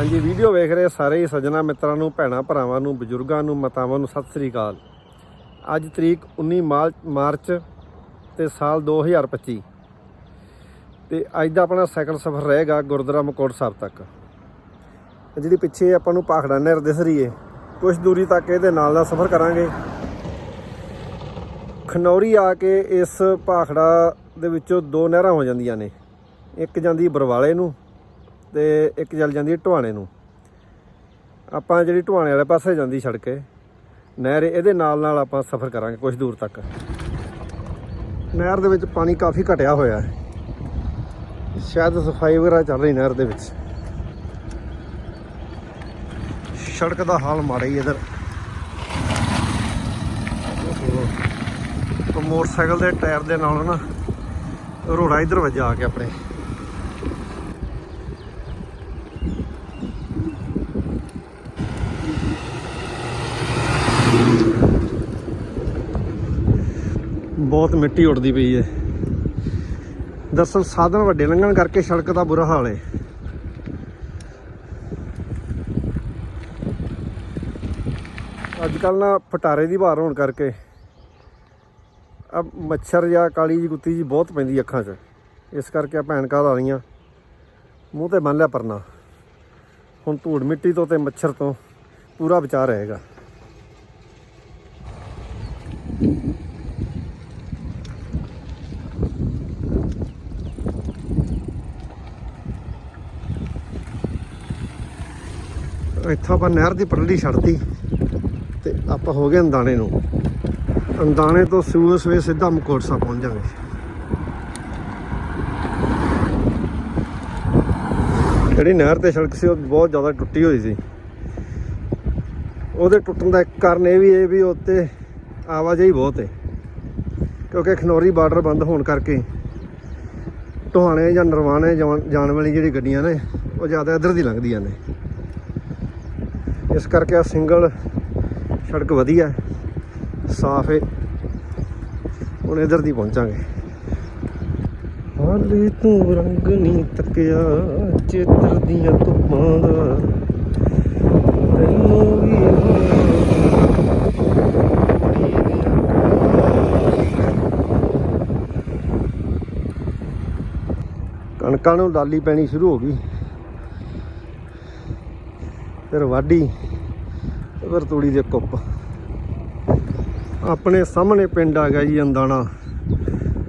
ਹਾਂਜੀ ਵੀਡੀਓ ਵੇਖ ਰਹੇ ਸਾਰੇ ਹੀ ਸੱਜਣਾ ਮਿੱਤਰਾਂ ਨੂੰ, ਭੈਣਾਂ ਭਰਾਵਾਂ ਨੂੰ, ਬਜ਼ੁਰਗਾਂ ਨੂੰ, ਮਾਤਾਵਾਂ ਨੂੰ ਸਤਿ ਸ੍ਰੀ ਅਕਾਲ। ਅੱਜ ਤਰੀਕ 19 ਮਾਰਚ ਮਾਰਚ ਤੇ ਸਾਲ 2025 ਤੇ ਅੱਜ ਦਾ ਆਪਣਾ ਸੈਕੰਡ ਸਫ਼ਰ ਰਹੇਗਾ ਗੁਰਦੁਆਰਾ ਮਕੋੜ ਸਾਹਿਬ ਤੱਕ। ਜਿਹੜੀ ਪਿੱਛੇ ਆਪਾਂ ਨੂੰ ਪਾਖੜਾ ਨਹਿਰ ਦਿਸ ਰਹੀ ਏ ਕੁਝ ਦੂਰੀ ਤੱਕ ਇਹਦੇ ਨਾਲ ਦਾ ਸਫ਼ਰ ਕਰਾਂਗੇ। ਖਨੌਰੀ ਆ ਕੇ ਇਸ ਪਾਖੜਾ ਦੇ ਵਿੱਚੋਂ ਦੋ ਨਹਿਰਾਂ ਹੋ ਜਾਂਦੀਆਂ ਨੇ। ਇੱਕ ਜਾਂਦੀ ਬਰਵਾਲੇ ਨੂੰ ਤੇ ਇੱਕ ਚੱਲ ਜਾਂਦੀ ਹੈ ਢਵਾਣੇ ਨੂੰ। ਆਪਾਂ ਜਿਹੜੀ ਢਵਾਣੇ ਵਾਲੇ ਪਾਸੇ ਜਾਂਦੀ ਸੜਕ, ਨਹਿਰ ਇਹਦੇ ਨਾਲ ਨਾਲ ਆਪਾਂ ਸਫ਼ਰ ਕਰਾਂਗੇ ਕੁਝ ਦੂਰ ਤੱਕ। ਨਹਿਰ ਦੇ ਵਿੱਚ ਪਾਣੀ ਕਾਫੀ ਘਟਿਆ ਹੋਇਆ ਹੈ। ਸ਼ਾਇਦ ਸਫ਼ਾਈ ਵਗੈਰਾ ਚੱਲ ਰਹੀ ਨਹਿਰ ਦੇ ਵਿੱਚ। ਸੜਕ ਦਾ ਹਾਲ ਮਾੜਾ ਹੀ ਇਧਰ। ਮੋਟਰਸਾਈਕਲ ਦੇ ਟਾਇਰ ਦੇ ਨਾਲ ਨਾ ਰੋੜਾ ਇਧਰ ਵੱਜਾ ਆ ਕੇ ਆਪਣੇ। ਬਹੁਤ ਮਿੱਟੀ ਉੱਡਦੀ ਪਈ ਹੈ। ਦਰਅਸਲ ਸਾਧਨ ਵੱਡੇ ਲੰਘਣ ਕਰਕੇ ਸੜਕ ਦਾ ਬੁਰਾ ਹਾਲ ਹੈ। ਅੱਜ ਕੱਲ ਨਾ ਫਟਾਰੇ ਦੀ ਭਾਰ ਹੋਣ ਕਰਕੇ ਆ ਮੱਛਰ ਜਾਂ ਕਾਲੀ ਜੀ ਗੁੱਤੀ ਜੀ ਬਹੁਤ ਪੈਂਦੀ ਅੱਖਾਂ 'ਚ। ਇਸ ਕਰਕੇ ਆ ਭੈਣਕਾਂ ਲਾ ਰਹੀਆਂ ਮੂੰਹ ਤੇ ਬੰਨ ਲਿਆ ਪਰਨਾ। ਹੁਣ ਧੂੜ ਮਿੱਟੀ ਤੋਂ ਤੇ ਮੱਛਰ ਤੋਂ ਪੂਰਾ ਬਚਾ ਰਹੇਗਾ। ਇੱਥੋਂ ਆਪਾਂ ਨਹਿਰ ਦੀ ਪਰਲੀ ਛੱਡਤੀ ਤੇ ਆਪਾਂ ਹੋ ਗਏ ਅੰਦਾਣੇ ਨੂੰ। ਅੰਦਾਣੇ ਤੋਂ ਸੂਏ ਸਵੇ ਸਿੱਧਾ ਮਕੋਟ ਸਾਹਿਬ ਪਹੁੰਚ ਜਾਵਾਂਗੇ। ਜਿਹੜੀ ਨਹਿਰ ਤੇ ਸੜਕ ਸੀ, ਉਹ ਬਹੁਤ ਜ਼ਿਆਦਾ ਟੁੱਟੀ ਹੋਈ ਸੀ। ਉਹਦੇ ਟੁੱਟਣ ਦਾ ਇੱਕ ਕਾਰਨ ਇਹ ਵੀ ਹੈ ਵੀ ਉੱਤੇ ਆਵਾਜਾਈ ਬਹੁਤ ਹੈ। ਕਿਉਂਕਿ ਖਨੌਰੀ ਬਾਰਡਰ ਬੰਦ ਹੋਣ ਕਰਕੇ ਟੋਹਾਣੇ ਜਾਂ ਨਰਵਾਣੇ ਜਾਣ ਜਾਣ ਵਾਲੀ ਜਿਹੜੀ ਗੱਡੀਆਂ ਨੇ, ਉਹ ਜ਼ਿਆਦਾ ਇੱਧਰ ਦੀ ਲੰਘਦੀਆਂ ਨੇ। ਇਸ ਕਰਕੇ ਆ ਸਿੰਗਲ ਸੜਕ ਵਧੀਆ ਸਾਫ਼ ਹੈ। ਹੁਣ ਇਧਰ ਦੀ ਪਹੁੰਚਾਂਗੇ। ਹਾਲੇ ਤੂੰ ਰੰਗ ਨਹੀਂ ਤੱਕਿਆ, ਚੇਤਰ ਦੀਆਂ ਧੁੱਪਾਂ ਦਾ। ਤੈਨੂੰ ਵੀ ਕਣਕਾਂ ਨੂੰ ਲਾਲੀ ਪੈਣੀ ਸ਼ੁਰੂ ਹੋ ਗਈ। ਫਿਰ ਵਾਢੀ ਫਿਰ ਤੂੜੀ ਦੇ ਕੁੱਪ। ਆਪਣੇ ਸਾਹਮਣੇ ਪਿੰਡ ਆ ਗਿਆ ਜੀ ਅੰਦਾਣਾ,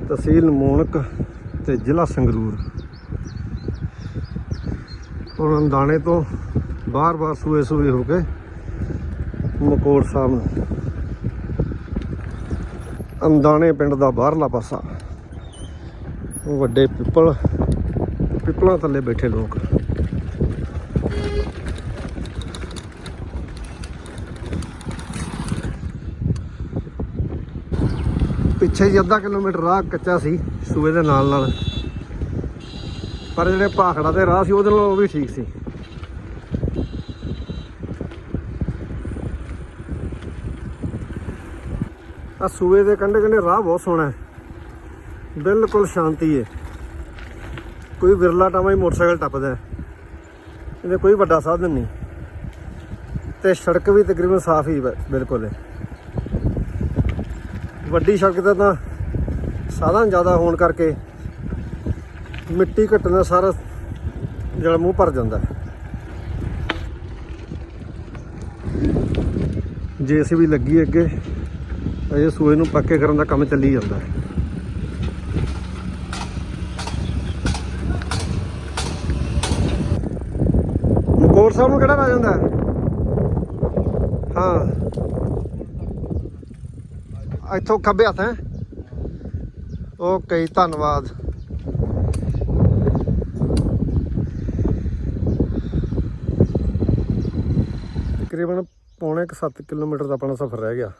ਤਹਿਸੀਲ ਮੋਣਕ ਤੇ ਜ਼ਿਲ੍ਹਾ ਸੰਗਰੂਰ। ਹੁਣ ਅੰਦਾਣੇ ਤੋਂ ਬਾਰ-ਬਾਰ ਸੂਏ ਸੂਏ ਹੋ ਕੇ ਮਕੋੜ ਸਾਹਿਬ ਨੂੰ। ਅੰਦਾਣੇ ਪਿੰਡ ਦਾ ਬਾਹਰਲਾ ਪਾਸਾ। ਵੱਡੇ ਪਿੱਪਲ, ਪਿੱਪਲਾਂ ਥੱਲੇ ਬੈਠੇ ਲੋਕ। ਪਿੱਛੇ ਜੀ ਅੱਧਾ ਕਿਲੋਮੀਟਰ ਰਾਹ ਕੱਚਾ ਸੀ, ਸੂਏ ਦੇ ਨਾਲ ਨਾਲ। ਪਰ ਜਿਹੜੇ ਭਾਖੜਾ ਦੇ ਰਾਹ ਸੀ, ਉਹਦੇ ਨਾਲੋਂ ਉਹ ਵੀ ਠੀਕ ਸੀ। ਆ ਸੂਏ ਦੇ ਕੰਢੇ ਕੰਢੇ ਰਾਹ ਬਹੁਤ ਸੋਹਣਾ ਹੈ। ਬਿਲਕੁਲ ਸ਼ਾਂਤੀ ਹੈ। ਕੋਈ ਵਿਰਲਾ ਟਾਵਾਂ ਹੀ ਮੋਟਰਸਾਈਕਲ ਟੱਪਦਾ ਇਹਦੇ ਕੋਈ ਵੱਡਾ ਸਾਧਨ ਨਹੀਂ। ਤੇ ਸੜਕ ਵੀ ਤਕਰੀਬਨ ਸਾਫ਼ ਹੀ ਬਿਲਕੁਲ। ਹੈ ਵੱਡੀ ਸੜਕ ਤੇ ਤਾਂ ਸਾਧਨ ਜ਼ਿਆਦਾ ਹੋਣ ਕਰਕੇ ਮਿੱਟੀ ਘਟਣ ਦਾ ਸਾਰਾ ਜਿਹੜਾ ਮੂੰਹ ਭਰ ਜਾਂਦਾ। ਹੈ ਜੇਸੀਬੀ ਲੱਗੀ ਹੈ ਅੱਗੇ, ਅਜੇ ਸੂਏ ਨੂੰ ਪੱਕੇ ਕਰਨ ਦਾ ਕੰਮ ਚੱਲੀ ਜਾਂਦਾ। ਹੈ ਮਕੌੜ ਸਾਹਿਬ ਨੂੰ ਕਿਹੜਾ ਰਾ ਜਾਂਦਾ ਹੈ? ਹਾਂ ਇੱਥੋਂ ਖੱਬੇ ਹੱਥ, ਹੈ? ਓਕੇ ਧੰਨਵਾਦ। ਤਕਰੀਬਨ ਪੌਣੇ ਕੁ 7 ਕਿਲੋਮੀਟਰ ਦਾ ਆਪਣਾ ਸਫ਼ਰ ਰਹਿ ਗਿਆ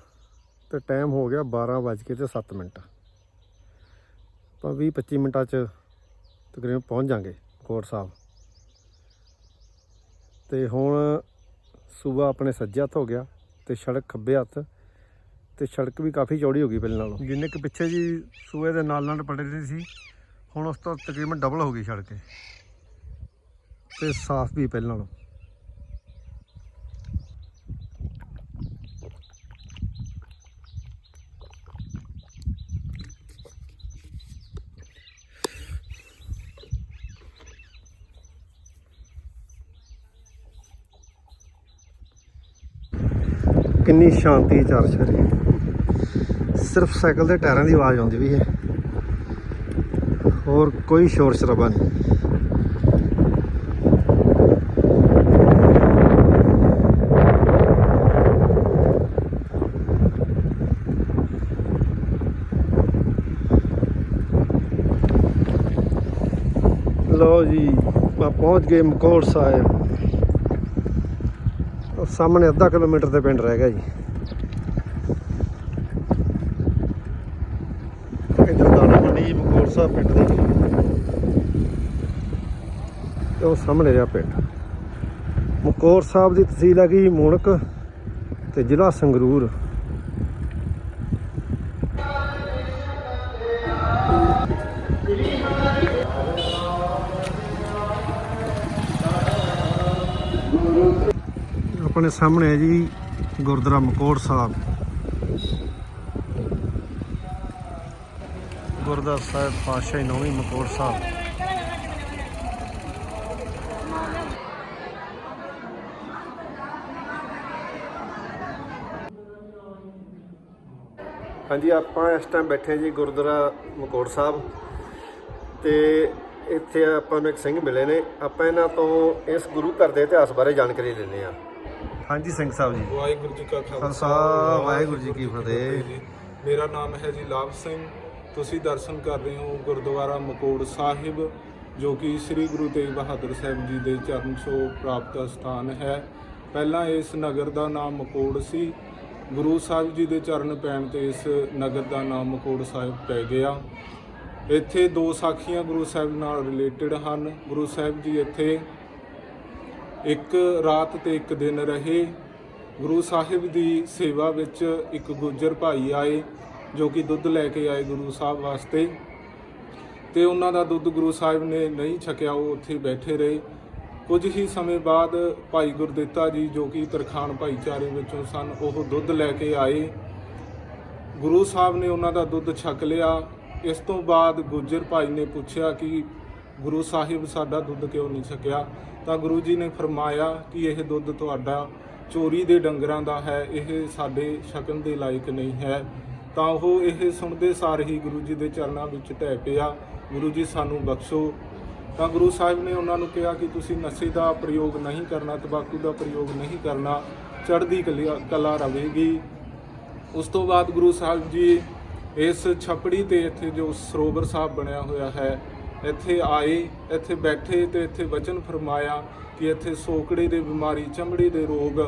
ਤੇ ਟਾਈਮ ਹੋ ਗਿਆ 12 ਵੱਜ ਕੇ ਤੇ 7 ਮਿੰਟ। ਆਪਾਂ 20 25 ਮਿੰਟਾਂ 'ਚ ਤਕਰੀਬਨ ਪਹੁੰਚ ਜਾਾਂਗੇ ਕੋਟ ਸਾਹਿਬ। ਤੇ ਹੁਣ ਸੂਬਾ ਆਪਣੇ ਸੱਜੇ ਹੱਥ ਹੋ ਗਿਆ ਤੇ ਸੜਕ ਖੱਬੇ ਹੱਥ ਤੇ ਸੜਕ ਵੀ ਕਾਫੀ ਚੌੜੀ ਹੋ ਗਈ ਪਹਿਲਾਂ ਨਾਲੋਂ ਜਿੰਨੇ ਕਿ ਪਿੱਛੇ ਜੀ ਸੂਏ ਦੇ ਨਾਲ ਨਾਲ ਪੜੇ ਰਹੀ ਸੀ ਹੁਣ ਉਸ ਤੋਂ ਤਕਰੀਬਨ ਡਬਲ ਹੋ ਗਈ ਸੜਕ। ਤੇ ਸਾਫ਼ ਵੀ ਪਹਿਲਾਂ ਨਾਲੋਂ ਕਿੰਨੀ ਸ਼ਾਂਤੀ ਚਾਰ ਚਰੇ ਸਿਰਫ ਸਾਈਕਲ ਦੇ ਟਾਇਰਾਂ ਦੀ ਆਵਾਜ਼ ਆਉਂਦੀ ਵੀ ਹੈ। ਹੋਰ ਕੋਈ ਸ਼ੋਰ ਸ਼ਰਾਬਾ ਨਹੀਂ। ਲਓ ਜੀ, ਆਪਾਂ ਪਹੁੰਚ ਗਏ ਮਕੌੜ ਸਾਹਿਬ। ਸਾਹਮਣੇ ਅੱਧਾ ਕਿਲੋਮੀਟਰ ਤੇ ਪਿੰਡ ਰਹਿ ਗਿਆ ਜੀ। ਇੱਧਰ ਦਾਣਾ ਮੰਡੀ ਜੀ, ਮਕੌੜ ਸਾਹਿਬ ਪਿੰਡ ਦੇ ਉਹ ਸਾਹਮਣੇ ਰਿਹਾ ਪਿੰਡ। ਮਕੌਰ ਸਾਹਿਬ ਦੀ ਤਹਿਸੀਲ ਹੈਗੀ ਮੂਣਕ ਤੇ ਜ਼ਿਲ੍ਹਾ ਸੰਗਰੂਰ। ਆਪਣੇ ਸਾਹਮਣੇ ਹੈ ਜੀ ਗੁਰਦੁਆਰਾ ਮਕੋੜ ਸਾਹਿਬ। ਗੁਰਦੁਆਰਾ ਸਾਹਿਬ ਪਾਤਸ਼ਾਹੀ ਨੌਵੀਂ ਮਕੌੜ ਸਾਹਿਬ। ਹਾਂਜੀ, ਆਪਾਂ ਇਸ ਟਾਈਮ ਬੈਠੇ ਜੀ ਗੁਰਦੁਆਰਾ ਮਕੋੜ ਸਾਹਿਬ ਤੇ ਇੱਥੇ ਆਪਾਂ ਨੂੰ ਇੱਕ ਸਿੰਘ ਮਿਲੇ ਨੇ। ਆਪਾਂ ਇਹਨਾਂ ਤੋਂ ਇਸ ਗੁਰੂ ਘਰ ਦੇ ਇਤਿਹਾਸ ਬਾਰੇ ਜਾਣਕਾਰੀ ਲੈਣੇ ਆ ਹਾਂਜੀ ਸਿੰਘ ਸਾਹਿਬ ਜੀ। ਵਾਹਿਗੁਰੂ ਜੀ ਕਾ ਖਾਲਸਾ, ਵਾਹਿਗੁਰੂ ਜੀ ਕੀ ਫਤਿਹ। ਮੇਰਾ ਨਾਮ ਹੈ ਜੀ ਲਾਭ ਸਿੰਘ। ਤੁਸੀਂ ਦਰਸ਼ਨ ਕਰ ਰਹੇ ਹੋ ਗੁਰਦੁਆਰਾ ਮਕੋੜ ਸਾਹਿਬ ਜੋ ਕਿ ਸ੍ਰੀ ਗੁਰੂ ਤੇਗ ਬਹਾਦਰ ਸਾਹਿਬ ਜੀ ਦੇ ਚਰਨ ਛੋਹ ਪ੍ਰਾਪਤ ਸਥਾਨ ਹੈ। ਪਹਿਲਾਂ ਇਸ ਨਗਰ ਦਾ ਨਾਮ ਮਕੋੜ ਸੀ। ਗੁਰੂ ਸਾਹਿਬ ਜੀ ਦੇ ਚਰਨ ਪੈਣ ਤੇ ਇਸ ਨਗਰ ਦਾ ਨਾਮ ਮਕੋੜ ਸਾਹਿਬ ਪੈ ਗਿਆ। ਇੱਥੇ ਦੋ ਸਾਖੀਆਂ ਗੁਰੂ ਸਾਹਿਬ ਨਾਲ ਰਿਲੇਟਡ ਹਨ। ਗੁਰੂ ਸਾਹਿਬ ਜੀ ਇੱਥੇ ਇੱਕ ਰਾਤ ਤੇ ਇੱਕ ਦਿਨ ਰਹੇ। ਗੁਰੂ ਸਾਹਿਬ ਦੀ ਸੇਵਾ ਵਿੱਚ ਇੱਕ ਗੁੱਜਰ ਭਾਈ ਆਏ, ਜੋ ਕਿ ਦੁੱਧ ਲੈ ਕੇ ਆਏ ਗੁਰੂ ਸਾਹਿਬ ਵਾਸਤੇ। ਤੇ ਉਹਨਾਂ ਦਾ ਦੁੱਧ ਗੁਰੂ ਸਾਹਿਬ ਨੇ ਨਹੀਂ ਛਕਿਆ, ਉਹ ਉੱਥੇ ਬੈਠੇ ਰਹੇ। ਕੁਝ ਹੀ ਸਮੇਂ ਬਾਅਦ ਭਾਈ ਗੁਰਦਿੱਤਾ ਜੀ, ਜੋ ਕਿ ਤਰਖਾਨ ਭਾਈਚਾਰੇ ਵਿੱਚੋਂ ਸਨ, ਉਹ ਦੁੱਧ ਲੈ ਕੇ ਆਏ। ਗੁਰੂ ਸਾਹਿਬ ਨੇ ਉਹਨਾਂ ਦਾ ਦੁੱਧ ਛਕ ਲਿਆ। ਇਸ ਤੋਂ ਬਾਅਦ ਗੁੱਜਰ ਭਾਈ ਨੇ ਪੁੱਛਿਆ ਕਿ ਗੁਰੂ ਸਾਹਿਬ ਸਾਡਾ ਦੁੱਧ ਕਿਉਂ ਨਹੀਂ ਛਕਿਆ? ਤਾਂ ਗੁਰੂ ਜੀ ਨੇ ਫਰਮਾਇਆ ਕਿ ਇਹ ਦੁੱਧ ਤੁਹਾਡਾ ਚੋਰੀ ਦੇ ਡੰਗਰਾਂ ਦਾ ਹੈ, ਇਹ ਸਾਡੇ ਛਕਣ ਦੇ ਲਾਇਕ ਨਹੀਂ ਹੈ। ਤਾਂ ਉਹ ਇਹ ਸੁਣਦੇ ਸਾਰ ਹੀ ਗੁਰੂ ਜੀ ਦੇ ਚਰਨਾਂ ਵਿੱਚ ਢਹਿ ਪਿਆ। ਗੁਰੂ ਜੀ ਸਾਨੂੰ ਬਖਸ਼ੋ। ਤਾਂ ਗੁਰੂ ਸਾਹਿਬ ਨੇ ਉਹਨਾਂ ਨੂੰ ਕਿਹਾ ਕਿ ਤੁਸੀਂ ਨਸ਼ੇ ਦਾ ਪ੍ਰਯੋਗ ਨਹੀਂ ਕਰਨਾ, ਤੰਬਾਕੂ ਦਾ ਪ੍ਰਯੋਗ ਨਹੀਂ ਕਰਨਾ, ਚੜ੍ਹਦੀ ਕਲਿਆ- ਕਲਾ ਰਹੇਗੀ ਉਸ ਤੋਂ ਬਾਅਦ ਗੁਰੂ ਸਾਹਿਬ ਜੀ ਇਸ ਛਪੜੀ ਤੇ ਇੱਥੇ ਜੋ ਸਰੋਵਰ ਸਾਹਿਬ ਬਣਿਆ ਹੋਇਆ ਹੈ ਇੱਥੇ ਆਏ ਇੱਥੇ ਬੈਠੇ ਤੇ ਇੱਥੇ ਵਚਨ ਫਰਮਾਇਆ ਕਿ ਇੱਥੇ ਸੋਕੜੇ ਦੇ ਬਿਮਾਰੀ ਚਮੜੀ ਦੇ ਰੋਗ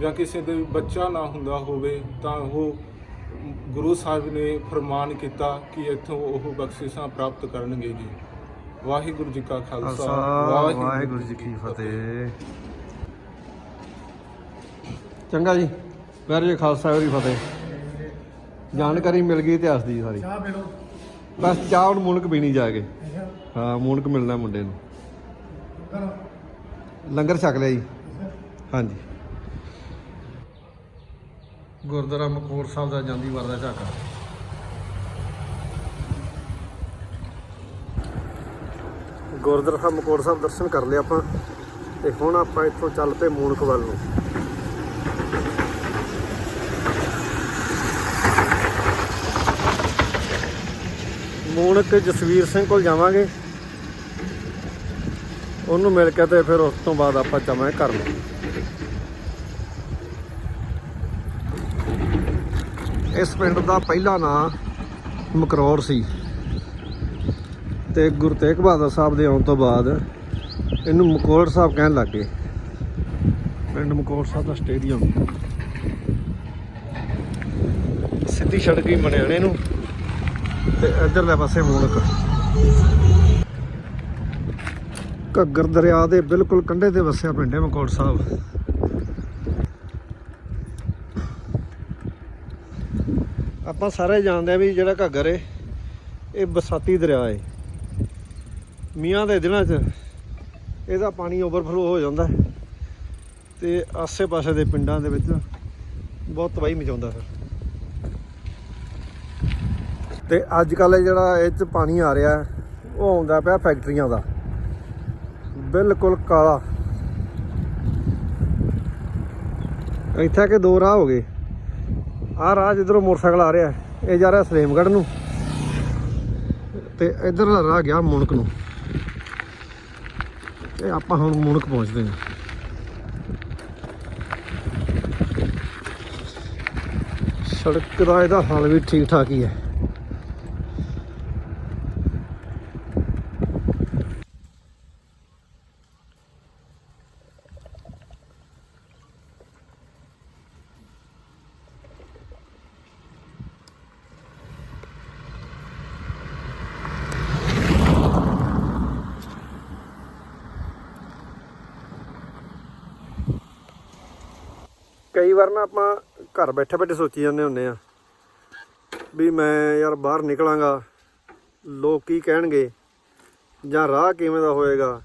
ਜਾਂ ਕਿਸੇ ਦੇ ਬੱਚਾ ਨਾ ਹੁੰਦਾ ਹੋਵੇ ਤਾਂ ਉਹ ਗੁਰੂ ਸਾਹਿਬ ਨੇ ਫਰਮਾਨ ਕੀਤਾ ਕਿ ਇੱਥੋਂ ਉਹ ਬਖਸ਼ਿਸ਼ਾਂ ਪ੍ਰਾਪਤ ਕਰਨਗੇ ਜੀ। ਵਾਹਿਗੁਰੂ ਜੀ ਕਾ ਖਾਲਸਾ ਵਾਹਿਗੁਰੂ ਜੀ ਕੀ ਫਤਿਹ। ਚੰਗਾ ਜੀ ਵਾਹਿਗੁਰੂ ਜੀ ਖਾਲਸਾ ਵਾਹਿਗੁਰੂ ਫਤਿਹ। ਜਾਣਕਾਰੀ ਮਿਲ ਗਈ ਇਤਿਹਾਸ ਦੀ ਸਾਰੀ। ਚਾਹ ਪੀ ਲਓ ਬਸ ਚਾਹ ਹੁਣ ਮੂਨਕ ਪੀਣੀ ਜਾ ਕੇ। ਹਾਂ ਮੂਨਕ ਮਿਲਣਾ ਮੁੰਡੇ ਨੂੰ। ਲੰਗਰ ਛਕ ਲਿਆ ਜੀ। ਹਾਂਜੀ। ਗੁਰਦੁਆਰਾ ਮਕੌੜ ਸਾਹਿਬ ਦਾ ਜਾਂਦੀ ਵਾਰ ਦਾ ਝਾਕਾ। ਗੁਰਦੁਆਰਾ ਸਾਹਿਬ ਮਕੌੜ ਸਾਹਿਬ ਦਰਸ਼ਨ ਕਰ ਲਏ ਆਪਾਂ ਤੇ ਹੁਣ ਆਪਾਂ ਇੱਥੋਂ ਚੱਲ ਪਏ ਮੂਨਕ ਵੱਲ ਨੂੰ। ਮੂਨਕ ਜਸਵੀਰ ਸਿੰਘ ਕੋਲ ਜਾਵਾਂਗੇ। ਉਹਨੂੰ ਮਿਲ ਕੇ ਤੇ ਫਿਰ ਉਸ ਤੋਂ ਬਾਅਦ ਆਪਾਂ ਜਾਵਾਂਗੇ ਘਰ ਨੂੰ ਇਸ ਪਿੰਡ ਦਾ ਪਹਿਲਾ ਨਾਂ ਮਕਰੌਰ ਸੀ। ਤੇ ਗੁਰੂ ਤੇਗ ਬਹਾਦਰ ਸਾਹਿਬ ਦੇ ਆਉਣ ਤੋਂ ਬਾਅਦ ਇਹਨੂੰ ਮਕੌੜ ਸਾਹਿਬ ਕਹਿਣ ਲੱਗ ਗਏ। ਪਿੰਡ ਮਕੌਰ ਸਾਹਿਬ ਦਾ ਸਟੇਡੀਅਮ। ਸਿੱਧੀ ਸੜਕ ਹੀ ਮਣਿਆਣੇ ਨੂੰ। ਤੇ ਇੱਧਰਲੇ ਪਾਸੇ ਮੂਨਕ ਘੱਗਰ ਦਰਿਆ ਦੇ ਬਿਲਕੁਲ ਕੰਢੇ ਤੇ ਵਸਿਆ ਪਿੰਡ ਹੈ ਮਕੌੜ ਸਾਹਿਬ। ਆਪਾਂ ਸਾਰੇ ਜਾਣਦੇ ਆ ਵੀ ਜਿਹੜਾ ਘੱਗਰ ਏ ਇਹ ਬਰਸਾਤੀ ਦਰਿਆ ਹੈ। ਮੀਆਂ ਦੇ ਦਿਨਾਂ 'ਚ ਇਹਦਾ ਪਾਣੀ ਓਵਰਫਲੋ ਹੋ ਜਾਂਦਾ ਹੈ ਤੇ ਆਸੇ-ਪਾਸੇ ਦੇ ਪਿੰਡਾਂ ਦੇ ਵਿੱਚ ਬਹੁਤ ਤਬਾਹੀ ਮਚਾਉਂਦਾ ਫਿਰ ਤੇ ਅੱਜ ਕੱਲ ਜਿਹੜਾ ਇਹ 'ਚ ਪਾਣੀ ਆ ਰਿਹਾ, ਉਹ ਆਉਂਦਾ ਪਿਆ ਫੈਕਟਰੀਆਂ ਦਾ। ਬਿਲਕੁਲ ਕਾਲਾ। ਇੱਥੇ ਕਿ ਦੋ ਰਾਹ ਹੋ ਗਏ। ਆਹ ਰਾਹ ਜਿੱਧਰੋਂ ਮੋਟਰਸਾਈਕਲ ਆ ਰਿਹਾ, ਇਹ ਜਾ ਰਿਹਾ ਸਲੇਮਗੜ ਨੂੰ ਤੇ ਇਧਰਲਾ ਰਾਹ ਗਿਆ ਮੁਣਕ ਨੂੰ। ਤੇ ਆਪਾਂ ਹੁਣ ਮੁਣਕ ਪਹੁੰਚਦੇ ਹਾਂ। ਸੜਕ ਦਾ ਇਹਦਾ ਹਾਲ ਵੀ ਠੀਕ ਠਾਕ ਹੀ ਹੈ। ਕਈ ਵਾਰ ਨਾ ਆਪਾਂ ਘਰ ਬੈਠੇ ਬੈਠੇ ਸੋਚੀ ਜਾਂਦੇ ਹੁੰਦੇ ਆ ਵੀ ਮੈਂ ਯਾਰ ਬਾਹਰ ਨਿਕਲਾਂਗਾ, ਲੋਕ ਕੀ ਕਹਿਣਗੇ? ਜਾਂ ਰਾਹ ਕਿਵੇਂ ਦਾ ਹੋਏਗਾ?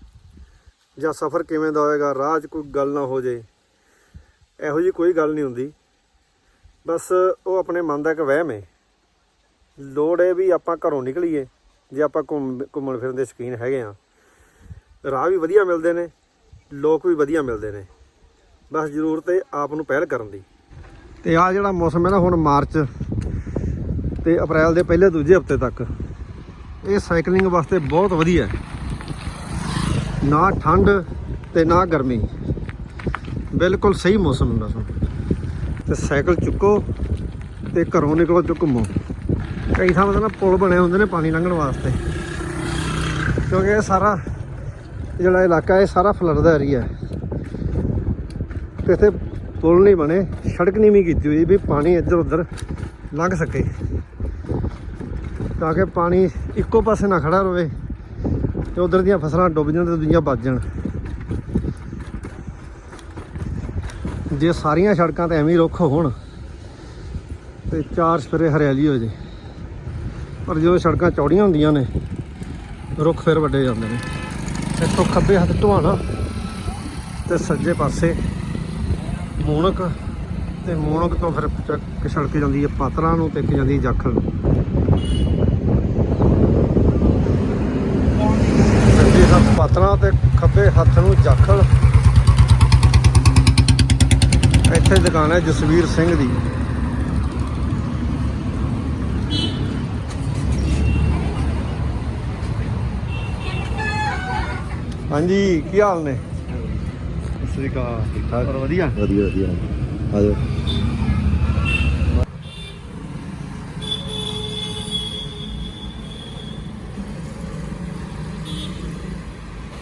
ਜਾਂ ਸਫ਼ਰ ਕਿਵੇਂ ਦਾ ਹੋਏਗਾ? ਰਾਹ 'ਚ ਕੋਈ ਗੱਲ ਨਾ ਹੋ ਜੇ। ਇਹੋ ਜੀ ਕੋਈ ਗੱਲ ਨਹੀਂ ਹੁੰਦੀ। ਬਸ ਉਹ ਆਪਣੇ ਮਨ ਦਾ ਇੱਕ ਵਹਿਮ ਹੈ ਲੋੜ ਹੈ ਵੀ ਆਪਾਂ ਘਰੋਂ ਨਿਕਲੀਏ, ਜੇ ਆਪਾਂ ਘੁੰਮ, ਘੁੰਮਣ ਫਿਰਨ ਦੇ ਸ਼ੌਕੀਨ ਹੈਗੇ ਆ। ਰਾਹ ਵੀ ਵਧੀਆ ਮਿਲਦੇ ਨੇ, ਲੋਕ ਵੀ ਵਧੀਆ ਮਿਲਦੇ ਨੇ। ਬਸ ਜ਼ਰੂਰਤ ਹੈ ਆਪ ਨੂੰ ਪਹਿਲ ਕਰਨ ਦੀ। ਤੇ ਆ ਜਿਹੜਾ ਮੌਸਮ ਹੈ ਨਾ ਹੁਣ ਮਾਰਚ ਤੇ ਅਪ੍ਰੈਲ ਦੇ ਪਹਿਲੇ ਦੂਜੇ ਹਫ਼ਤੇ ਤੱਕ, ਇਹ ਸਾਈਕਲਿੰਗ ਵਾਸਤੇ ਬਹੁਤ ਵਧੀਆ ਹੈ। ਨਾ ਠੰਡ ਤੇ ਨਾ ਗਰਮੀ। ਬਿਲਕੁਲ ਸਹੀ ਮੌਸਮ ਹੁੰਦਾ ਸੋ। ਤੇ ਸਾਈਕਲ ਚੁੱਕੋ ਤੇ ਘਰੋਂ ਨਿਕਲੋ ਤੇ ਘੁੰਮੋ। ਕਈ ਥਾਵਾਂ ਤੇ ਨਾ ਪੁਲ ਬਣੇ ਹੁੰਦੇ ਨੇ ਪਾਣੀ ਲੰਘਣ ਵਾਸਤੇ। ਕਿਉਂਕਿ ਇਹ ਸਾਰਾ ਜਿਹੜਾ ਇਲਾਕਾ ਇਹ ਸਾਰਾ ਫਲੱਡ ਦਾ ਏਰੀਆ ਹੈ। ਤੇ ਇੱਥੇ ਪੁਲ ਨਹੀਂ ਬਣੇ, ਸੜਕ ਨਹੀਂ ਵੀ ਕੀਤੀ ਹੋਈ ਵੀ ਪਾਣੀ ਇੱਧਰ ਉੱਧਰ ਲੰਘ ਸਕੇ। ਤਾਂ ਕਿ ਪਾਣੀ ਇੱਕੋ ਪਾਸੇ ਨਾ ਖੜਾ ਰਵੇ ਤੇ ਉਧਰ ਦੀਆਂ ਫਸਲਾਂ ਡੁੱਬ ਜਾਣ ਤੇ ਦੂਜੀਆਂ ਬਚ ਜਾਣ। ਜੇ ਸਾਰੀਆਂ ਸੜਕਾਂ ਤੇ ਐਵੇਂ ਹੀ ਰੁੱਖ ਹੋਣ, ਤੇ ਚਾਰ ਸਫਰੇ ਹਰਿਆਲੀ ਹੋ ਜੇ। ਪਰ ਜਦੋਂ ਸੜਕਾਂ ਚੌੜੀਆਂ ਹੁੰਦੀਆਂ ਨੇ, ਰੁੱਖ ਫਿਰ ਵੱਡੇ ਜਾਂਦੇ ਨੇ। ਇੱਥੋਂ ਖੱਬੇ ਹੱਥ ਢਵਾਣਾ ਤੇ ਸੱਜੇ ਪਾਸੇ ਮੋਣਕ ਤੇ ਮੋਣਕ ਤੋਂ ਫਿਰ ਚੱਕ ਸੜਕ ਜਾਂਦੀ ਹੈ ਪਾਤਰਾਂ ਨੂੰ ਤੇ ਇੱਕ ਜਾਂਦੀ ਹੈ ਜਾਖਲ ਨੂੰ। ਸੱਜੇ ਹੱਥ ਪਾਤਰਾਂ ਤੇ ਖੱਬੇ ਹੱਥ ਨੂੰ ਜਾਖਲ ਇੱਥੇ ਦੁਕਾਨ ਹੈ ਜਸਵੀਰ ਸਿੰਘ ਦੀ। ਹਾਂਜੀ, ਕੀ ਹਾਲ ਨੇ? ਸ੍ਰੀ ਅਕਾਲ। ਠੀਕ ਠਾਕ ਹੋਰ ਵਧੀਆ? ਵਧੀਆ ਵਧੀਆ। ਆ ਜਾਓ।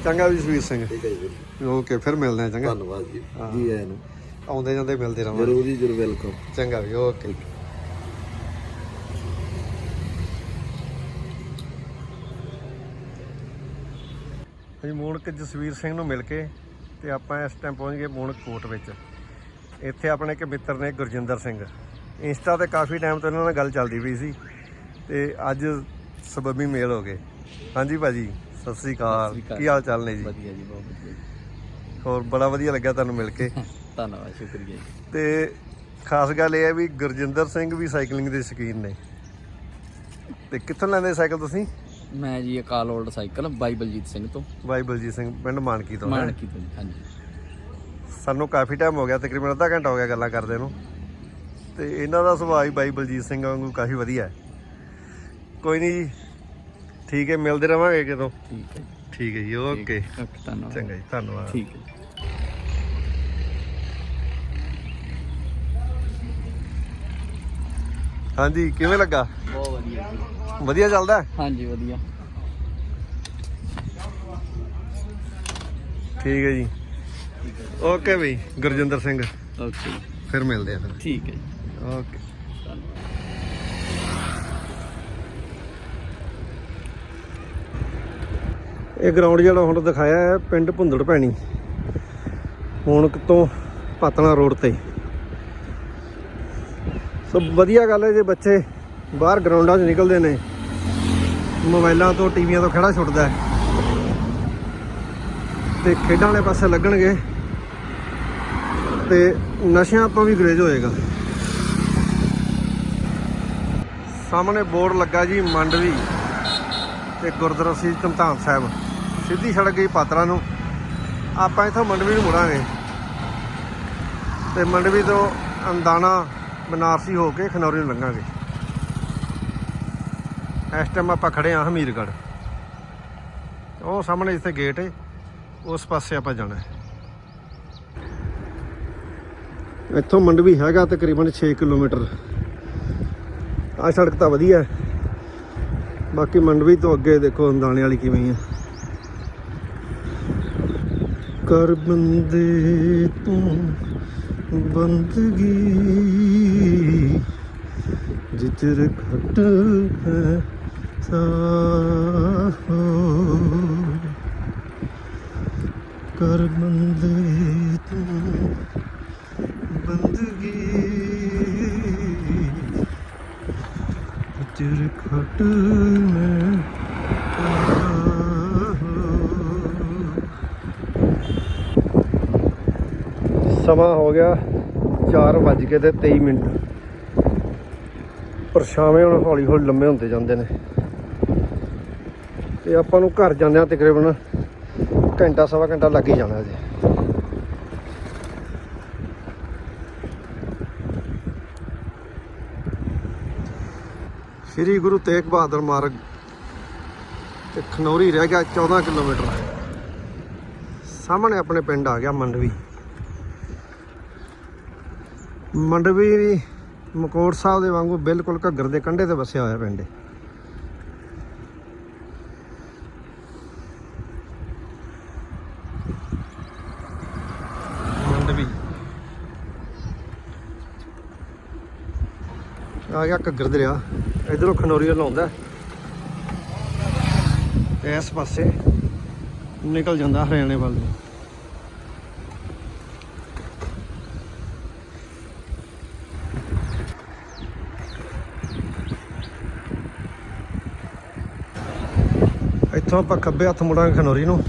ਚੰਗਾ ਵੀ ਜਸਵੀਰ ਸਿੰਘ। ਠੀਕ ਹੈ ਜੀ। ਓਕੇ ਫਿਰ ਮਿਲਦੇ ਆ ਚੰਗਾ। ਧੰਨਵਾਦ ਜੀ। ਜੀ ਆਇਆਂ ਨੂੰ। ਆਉਂਦੇ ਜਾਂਦੇ ਮਿਲਦੇ ਰਹਾਂਗੇ। ਜਰੂਰ ਜੀ ਜਰੂਰ ਵੈਲਕਮ ਚੰਗਾ ਵੀ ਓਕੇ ਹਾਂਜੀ ਮੂਣਕ ਜਸਵੀਰ ਸਿੰਘ ਨੂੰ ਮਿਲ ਕੇ ਤੇ ਆਪਾਂ ਇਸ ਟਾਈਮ ਪਹੁੰਚ ਗਏ ਮੂਣਕ ਕੋਟ ਵਿੱਚ। ਇੱਥੇ ਆਪਣੇ ਇੱਕ ਮਿੱਤਰ ਨੇ ਗੁਰਜਿੰਦਰ ਸਿੰਘ। ਇੰਸਟਾ ਤੇ ਕਾਫੀ ਟਾਈਮ ਤੋਂ ਇਹਨਾਂ ਨਾਲ ਗੱਲ ਚੱਲਦੀ ਪਈ ਸੀ ਤੇ ਅੱਜ ਸਬਬੀ ਮੇਲ ਹੋ ਗਏ। ਹਾਂਜੀ ਭਾਜੀ ਸਤਿ ਸ੍ਰੀ ਅਕਾਲ। ਕੀ ਹਾਲ ਚਾਲ ਨੇ ਜੀ? ਵਧੀਆ ਜੀ ਬਹੁਤ ਵਧੀਆ ਹੋਰ ਬੜਾ ਵਧੀਆ ਲੱਗਿਆ ਤੁਹਾਨੂੰ ਮਿਲ ਕੇ। ਧੰਨਵਾਦ ਸ਼ੁਕਰੀਆ ਜੀ। ਤੇ ਖਾਸ ਗੱਲ ਇਹ ਹੈ ਵੀ ਗੁਰਜਿੰਦਰ ਸਿੰਘ ਵੀ ਸਾਈਕਲਿੰਗ ਦੇ ਸ਼ੌਕੀਨ ਨੇ। ਤੇ ਕਿੱਥੋਂ ਲੈਂਦੇ ਸਾਈਕਲ ਤੁਸੀਂ? ਮੈਂ ਜੀ ਅਕਾਲ ਓਲਡ ਸਾਈਕਲ ਬਾਈ ਬਲਜੀਤ ਸਿੰਘ ਤੋਂ। ਬਾਈ ਬਲਜੀਤ ਸਿੰਘ ਪਿੰਡ ਮਾਨਕੀ ਤੋਂ ਹੈਂ। ਮਾਨਕੀ ਤੋਂ ਜੀ, ਹਾਂਜੀ। ਸਾਨੂੰ ਕਾਫੀ ਟਾਈਮ ਹੋ ਗਿਆ ਤਕਰੀਬਨ ਅੱਧਾ ਘੰਟਾ ਹੋ ਗਿਆ ਗੱਲਾਂ ਕਰਦੇ ਨੂੰ। ਤੇ ਇਹਨਾਂ ਦਾ ਸੁਭਾਅ ਹੀ ਬਾਈ ਬਲਜੀਤ ਸਿੰਘ ਵਾਂਗੂ ਕਾਫੀ ਵਧੀਆ ਹੈ। ਕੋਈ ਨਹੀਂ ਜੀ ਠੀਕ ਹੈ ਮਿਲਦੇ ਰਵਾਂਗੇ ਕਿਦੋਂ ਠੀਕ ਹੈ ਠੀਕ ਹੈ ਜੀ ਓਕੇ। ਓਕੇ ਧੰਨਵਾਦ। ਚੰਗਾ ਜੀ ਧੰਨਵਾਦ। ਠੀਕ ਹੈ ਹਾਂਜੀ ਕਿਵੇਂ ਲੱਗਾ? ਬਹੁਤ ਵਧੀਆ ਵਧੀਆ ਚੱਲਦਾ? ਹੈ? ਹਾਂਜੀ ਵਧੀਆ। ਠੀਕ ਹੈ ਜੀ। ਓਕੇ ਬਈ ਗੁਰਜਿੰਦਰ ਸਿੰਘ। ਓਕੇ ਫਿਰ ਮਿਲਦੇ ਆ ਫਿਰ। ਠੀਕ ਹੈ ਜੀ। ਓਕੇ ਇਹ ਗਰਾਊਂਡ ਜਿਹੜਾ ਹੁਣ ਦਿਖਾਇਆ ਹੈ ਪਿੰਡ ਭੁੰਦੜ ਭੈਣੀ ਮੂਣਕ ਤੋਂ ਪਾਤਣਾ ਰੋਡ ਤੇ। ਸੋ ਵਧੀਆ ਗੱਲ ਹੈ ਜੇ, ਬੱਚੇ ਬਾਹਰ ਗਰਾਊਂਡਾਂ 'ਚ ਨਿਕਲਦੇ ਨੇ। ਮੋਬਾਈਲਾਂ ਤੋਂ, ਟੀਵੀਆਂ ਤੋਂ ਖੜਾ ਛੁੱਟਦਾ ਹੈ। ਤੇ ਖੇਡਾਂ ਵਾਲੇ ਪਾਸੇ ਲੱਗਣਗੇ ਤੇ ਨਸ਼ਿਆਂ ਤੋਂ ਵੀ ਗਰੇਜ ਹੋਏਗਾ। ਸਾਹਮਣੇ ਬੋਰਡ ਲੱਗਾ ਜੀ ਮੰਡਵੀ ਤੇ ਗੁਰਦੁਆਰਾ ਸ੍ਰੀ ਧਮਤਾਨ ਸਾਹਿਬ। ਸਿੱਧੀ ਸੜਕ ਗਈ ਪਾਤਰਾ ਨੂੰ। ਆਪਾਂ ਇੱਥੋਂ ਮੰਡਵੀ ਨੂੰ ਮੁੜਾਂਗੇ। ਤੇ ਮੰਡਵੀ ਤੋਂ ਅੰਦਾਨਾ ਬਨਾਰਸੀ ਹੋ ਕੇ ਖਨੌਰੀ ਨੂੰ ਲੰਘਾਂਗੇ। ਇਸ ਟਾਈਮ ਆਪਾਂ ਖੜੇ ਆ ਹਮੀਰਗੜ੍ਹ। ਉਹ ਸਾਹਮਣੇ ਜਿੱਥੇ ਗੇਟ ਹੈ ਉਸ ਪਾਸੇ ਆਪਾਂ ਜਾਣਾ ਹੈ। ਇੱਥੋਂ ਮੰਡਵੀ ਹੈਗਾ ਤਕਰੀਬਨ 6 ਕਿਲੋਮੀਟਰ। ਆ ਸੜਕ ਤਾਂ ਵਧੀਆ ਬਾਕੀ ਮੰਡਵੀ ਤੋਂ ਅੱਗੇ ਦੇਖੋ ਦਾਣੇ ਵਾਲੀ ਕਿਵੇਂ ਆ ਕਰ ਬੰਦੇ ਤੂੰ ਬੰਦਗੀ। ਜਿਤਰ ਘਟ ਹੈ ਸਾਹੋ। ਕਰ ਬੰਦੇ ਤੂੰ ਬੰਦਗੀ ਜਿਤਰ ਘਟ ਮੈਂ। ਸਮਾਂ ਹੋ ਗਿਆ 4 ਵੱਜ ਕੇ ਤੇ 23 ਮਿੰਟ। ਪਰਛਾਵੇਂ ਹੁਣ ਹੌਲੀ ਹੌਲੀ ਲੰਮੇ ਹੁੰਦੇ ਜਾਂਦੇ ਨੇ। ਤੇ ਆਪਾਂ ਨੂੰ ਘਰ ਜਾਂਦਿਆਂ ਤਕਰੀਬਨ ਘੰਟਾ, ਸਵਾ ਘੰਟਾ ਲੱਗ ਹੀ ਜਾਣਾ ਜੀ ਸ੍ਰੀ ਗੁਰੂ ਤੇਗ ਬਹਾਦਰ ਮਾਰਗ ਤੇ ਖਨੌਰੀ ਰਹਿ ਗਿਆ 14 ਕਿਲੋਮੀਟਰ। ਸਾਹਮਣੇ ਆਪਣੇ ਪਿੰਡ ਆ ਗਿਆ ਮੰਡਵੀ। ਮੰਡਵੀ ਮਕੋੜ ਸਾਹਿਬ ਦੇ ਵਾਂਗੂ ਬਿਲਕੁਲ ਘੱਗਰ ਦੇ ਕੰਢੇ ਤੇ ਵਸਿਆ ਹੋਇਆ ਪਿੰਡ ਹੈ ਮੰਡਵੀ। ਆ ਗਿਆ ਘੱਗਰ ਦਰਿਆ। ਇਧਰੋਂ ਖਨੋਰੀ ਵੱਲ ਆਉਂਦਾ। ਇਸ ਪਾਸੇ ਨਿਕਲ ਜਾਂਦਾ ਹਰਿਆਣੇ ਵੱਲ। ਨੂੰ ਇੱਥੋਂ ਆਪਾਂ ਖੱਬੇ ਹੱਥ ਮੁੜਾਂਗੇ ਖਨੌਰੀ ਨੂੰ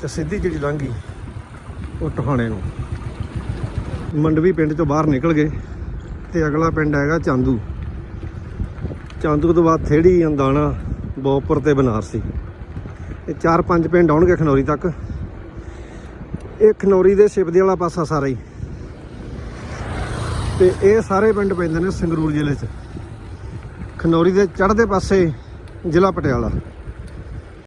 ਤੇ ਸਿੱਧੀ ਜਿਹੜੀ ਲੰਘੀ ਉਹ ਟਹਾਣੇ ਨੂੰ। ਮੰਡਵੀ ਪਿੰਡ ਤੋਂ ਬਾਹਰ ਨਿਕਲ ਗਏ ਤੇ ਅਗਲਾ ਪਿੰਡ ਹੈਗਾ ਚਾਂਦੂ। ਚਾਂਦੂ ਤੋਂ ਬਾਅਦ ਥੇੜੀ, ਅੰਦਾਣਾ, ਬੋਪਰ ਤੇ ਬਨਾਰਸੀ। ਇਹ ਚਾਰ ਪੰਜ ਪਿੰਡ ਆਉਣਗੇ ਖਨੌਰੀ ਤੱਕ। ਇਹ ਖਨੌਰੀ ਦੇ ਸਿਵਦੇ ਵਾਲਾ ਪਾਸਾ ਸਾਰਾ ਹੀ। ਤੇ ਇਹ ਸਾਰੇ ਪਿੰਡ ਪੈਂਦੇ ਨੇ ਸੰਗਰੂਰ ਜ਼ਿਲ੍ਹੇ 'ਚ। ਖਨੌਰੀ ਦੇ ਚੜ੍ਹਦੇ ਪਾਸੇ ਜ਼ਿਲ੍ਹਾ ਪਟਿਆਲਾ।